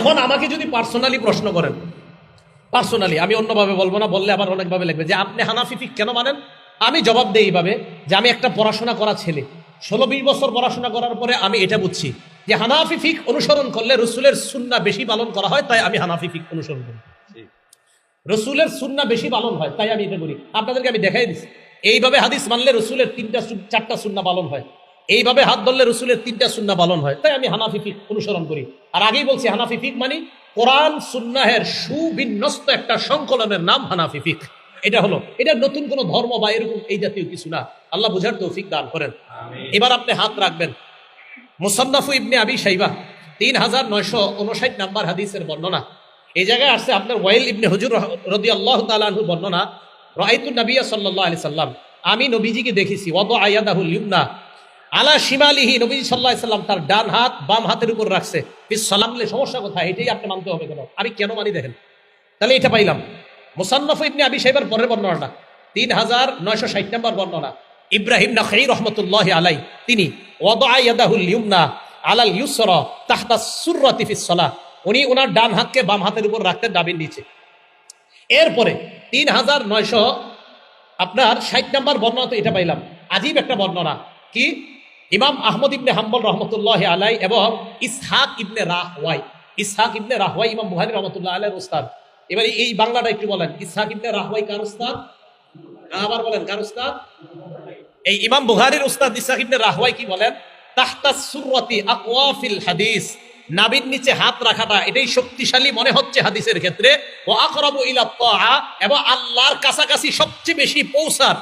এখন আমাকে যদি পার্সোনালি প্রশ্ন করেন পার্সোনালি আমি অন্যভাবে বলব না বললে আবার অনেকভাবে লিখবে যে আপনি হানাফি ফিক কেন মানেন? আমি জবাব দেই এইভাবে যে আমি একটা পড়াশোনা করা ছেলে। ষোলো বিশ বছর পড়াশোনা করার পরে আমি এটা বুঝছি যে হানাফি ফিক অনুসরণ করলে রসুলের সুন্না বেশি পালন করা হয় তাই আমি হানাফি ফিক অনুসরণ করি। রসুলের সুন্না বেশি পালন হয় তাই আমি এটা করি। আপনাদেরকে আমি দেখাই দিচ্ছি। এইভাবে হাদিস মানলে রসুলের তিনটা চারটা সুন্না পালন হয়। এইভাবে হাত ধরলে রসুলের তিনটা সুন্না পালন হয়। তাই আমি হানাফি ফিক অনুসরণ করি। আর আগেই বলছি হানাফি ফিক মানে কোরআন সুন্নাহের সুবিন্যস্ত একটা সংকলনের নাম হানাফি ফিক। এটা হলো এটা নতুন কোনো ধর্ম বা এরকম এই জাতীয় কিছু না। আল্লাহ বুঝার তৌফিক দান করেন। এবার আপনি হাত রাখবেন। মুসান্নাফু ইবনে আবি সাইবা তিন হাজার নয়শো উনষাট নাম্বার হাদিসের বর্ণনা। এই জায়গায় আসছে আপনার ওয়াইল ইবনে হুজুর রদি আল্লাহ তালুর বর্ণনা। রাইতুল নবিয়া সাল্লাহ আলি সাল্লাম। আমি নবীজিকে দেখেছি। ওদ আয়াদাহুল ইউমনা। আলা শিমালিহি নবীজি সাল্লাহ সাল্লাম তার ডান হাত বাম হাতের উপর রাখছে। সালামলে সমস্যা কোথায়? এটাই আপনি মানতে হবে কেন? আমি কেন মানি দেখেন? তাহলে এটা পাইলাম। মুসান্নফ ইবনে আবি সাহেবের পরের বর্ণনাটা। তিন হাজার নয়শো ষাট নম্বর বর্ণনা। ইব্রাহিম নাখাই রহমতুল্লাহ আলাই তিনি ওয়াদাহুল ইউমনা আলাল ইউসর তাহতা সুররাতি ফিস সালাহ। উনি ওনার ডান হাতকে বাম হাতের উপর রাখতে ডাবির নিচে এরপরে তিন হাজার নয়শো আপনার ষাট নম্বর বর্ণনা তো এটা পাইলাম। আজীব একটা বর্ণনা। কি? ইমাম আহমদ ইবনে হাম্বল রহমতুল্লাহ আলাই এবং ইসহাক ইবনে রাহওয়াই। ইসহাক ইবনে রাহওয়াই, ইমাম বুহারি রহমতুল্লাহ আলাইয়ের উস্তাদ। এবারে এই বাংলাটা একটু বলেন, ইসহাক ইবনে রাহওয়াই কার উস্তাদ? আবার বলেন, কার উস্তাদ? এই ইমাম বুহারির উস্তাদ ইসহাক ইবনে রাহওয়াই কি বলেন? তাহতা সুররাতি আকওয়াফিল হাদিস। নাবির নিচে হাত রাখাটা, এটাই শক্তিশালী মনে হচ্ছে হাদিসের ক্ষেত্রে। ও আকরাবু ইলা এবং আল্লাহর কাছাকাছি সবচেয়ে বেশি পৌঁছার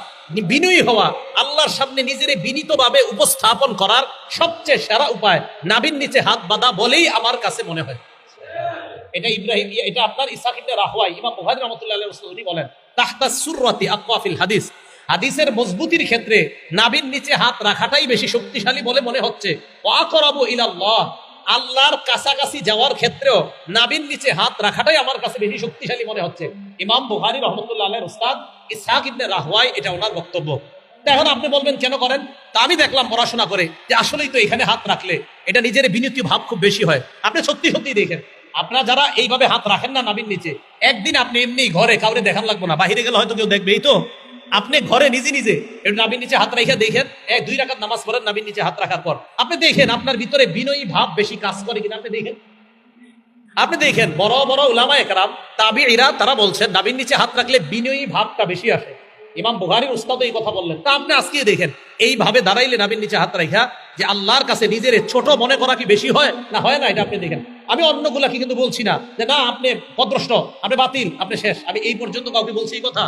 বিনয়ী হওয়া, আল্লাহর সামনে নিজের বিনীতভাবে উপস্থাপন করার সবচেয়ে সেরা উপায় নাবির নিচে হাত বাঁধা বলেই আমার কাছে মনে হয়। এটা ইব্রাহিম, এটা আপনার ইসাক ইবনে রাহওয়াই ইমাম বুখারী রাহমাতুল্লাহি আলাইহি উনি বলেন, তাহতা সুররাতি আকওয়াফিল হাদিস। হাদিসের মজবুতির ক্ষেত্রে নাবির নিচে হাত রাখাটাই বেশি শক্তিশালী বলে মনে হচ্ছে। ওয়াকরাবু ইলাল্লাহ, আল্লাহর কাছাকাছি যাওয়ার ক্ষেত্রেও নাবির নিচে হাত রাখাটাই আমার কাছে বেশি শক্তিশালী মনে হচ্ছে। ইমাম বুখারী রহমতুল্লাহ আলাইহির উস্তাদ ইসহাক ইবনে রাহওয়াই এটা ওনার বক্তব্য। এখন আপনি বলবেন, কেন করেন? তা আমি দেখলাম পড়াশোনা করে যে আসলেই তো এখানে হাত রাখলে এটা নিজের বিনীত ভাব খুব বেশি হয়। আপনি সত্যি সত্যি দেখেন, আপনারা যারা এইভাবে হাত রাখেন না নাবির নিচে, একদিন আপনি এমনি ঘরে কাউরে দেখান লাগবো না, বাহিরে গেলে হয়তো কেউ দেখবেই তো? আপনি ঘরে নিজে নিজে নাবির নিচে হাত রেখে দেখেন, এক, দুই রাখাত নামাজ পড়েন নাবির নিচে হাত রাখার পর। আপনি দেখেন, আপনার ভিতরে বিনয়ী ভাব বেশি কাজ করে কিনা, আপনি দেখেন? আপনি দেখেন, বড় বড় উলামা একরাম তাবিঈরা তারা বলছেন নাবির নিচে হাত রাখলে বিনয়ী ভাবটা বেশি আসে। ইমাম বুখারীর উস্তাদ এই কথা বললেন। তা আপনি আজকে দেখেন, এইভাবে দাঁড়াইলে নাবির নিচে হাত রাখা যে আল্লাহর কাছে নিজের ছোট মনে করা কি বেশি হয়? না হয় না, এটা আপনি দেখেন। আমি অন্যগুলা কি কিন্তু বলছি না যে, না, আপনি পদ্রষ্ট আপনি বাতিল, আপনি শেষ, আমি এই পর্যন্ত কাউকে বলছি এই কথা।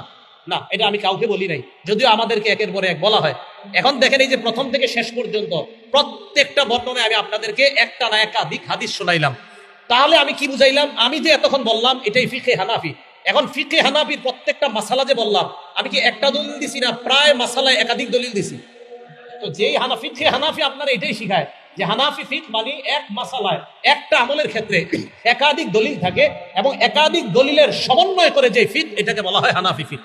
না, এটা আমি কাউকে বলি নাই, যদিও আমাদেরকে একের পরে এক বলা হয়। এখন দেখেন এই যে প্রথম থেকে শেষ পর্যন্ত প্রত্যেকটা বর্ণনায় আমি আপনাদেরকে একটা না একাধিক হাদিস শোনাইলাম। তাহলে আমি কি বুঝাইলাম? আমি যে এতক্ষণ বললাম, এটাই ফিকে হানাফি। এখন ফিকে হানাফির প্রত্যেকটা মাসালা যে বললাম, আমি কি একটা দলিল দিছি না? প্রায় মাসালায় একাধিক দলিল দিছি। তো যেই হানাফি ফিকে হানাফি আপনার এটাই শিখায় যে হানাফি ফিক মানে এক মাসালায়, একটা আমলের ক্ষেত্রে একাধিক দলিল থাকে এবং একাধিক দলিলের সমন্বয় করে যে ফিক, এটাকে বলা হয় হানাফি ফিক।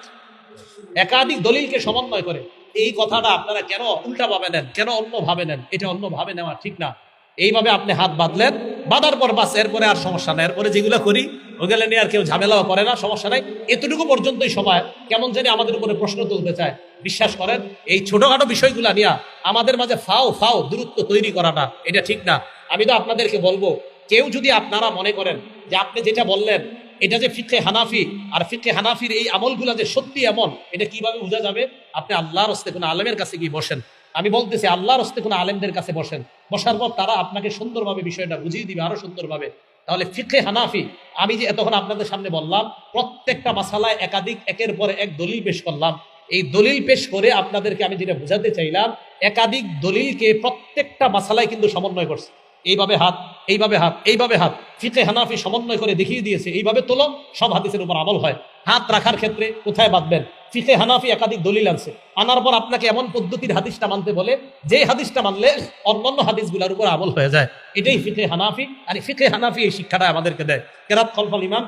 একাধিক দলিলকে সমন্বয় করে। এই কথাটা আপনারা কেন উল্টা ভাবে নেন? কেন অন্য ভাবে নেন? এটা অন্য ভাবে নেওয়া ঠিক না। এইভাবে আপনি হাত বাঁধলেন, বাঁধার পর বাস, এরপরে আর সমস্যা নাই। এরপরে যেগুলো করি, ওগুলো নিয়ে আর কেউ ঝামেলাও করে না, সমস্যা নাই। এতটুকু পর্যন্তই সময়। কেমন জানি আমাদের উপরে প্রশ্ন তুলতে চায়। বিশ্বাস করেন, এই ছোটখাটো বিষয়গুলা নিয়ে আমাদের মাঝে ফাও ফাও দূরত্ব তৈরি করাটা, এটা ঠিক না। আমি তো আপনাদেরকে বলব, কেউ যদি আপনারা মনে করেন যে আপনি যেটা বললেন, এটা যে ফিকে হানাফি, আর ফিকে হানাফির এই আমলগুলা যে সত্যি এমন, এটা কীভাবে বোঝা যাবে? আপনি আল্লাহর হস্তে কোনো আলেমের কাছে গিয়ে বসেন। আমি বলতেছি, আল্লাহর হস্তে কোনো আলেমদের কাছে বসেন। বসার পর তারা আপনাকে সুন্দরভাবে বিষয়টা বুঝিয়ে দিবে, আরও সুন্দরভাবে। তাহলে ফিকে হানাফি, আমি যে এতক্ষণ আপনাদের সামনে বললাম, প্রত্যেকটা মাসালায় একাধিক, একের পর এক দলিল পেশ করলাম। এই দলিল পেশ করে আপনাদেরকে আমি যেটা বোঝাতে চাইলাম, একাধিক দলিলকে প্রত্যেকটা মাসালায় কিন্তু সমন্বয় করছে। এইভাবে হাত এইভাবে হাত এইভাবে হাত। ফিকে হানাফি সমন্বয় করে দেখিয়ে দিয়েছে। এইভাবে তোলো, সব হাদিসের উপর আমল হয়। হাত রাখার ক্ষেত্রে কোথায় বাঁধবেন? ফিখে হানাফি একাধিক দলিল আনছে আনার পর আপনাকে এমন পদ্ধতির হাদিসটা মানতে বলে যে হাদিসটা মানলে অন্যান্য হাদিসগুলোর উপর আমল হয়ে যায়। এটাই ফিখে হানাফি। আর ফিখে হানাফি এই শিক্ষাটা আমাদেরকে দেয়। কেরাত খলফল ইমাম,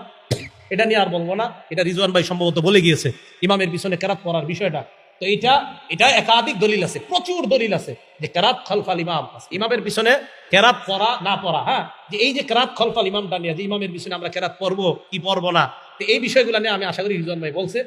এটা নিয়ে আর বলব না, এটা রিজওয়ান ভাই সম্ভবত বলে গিয়েছে, ইমামের পিছনে কেরাত পড়ার বিষয়টা। তো এটা এটা একাধিক দলিল আছে, প্রচুর দলিল আছে যে কেরাত খলফাল ইমাম ইমামের পিছনে কেরাত পড়া না পড়া হ্যাঁ? যে এই যে কেরাত খলফাল ইমামটা নিয়ে, যে ইমামের পিছনে আমরা কেরাত পড়ব, কি পড়ব না এই বিষয়গুলো নিয়ে আমি আশা করি রিজন ভাই বলছে।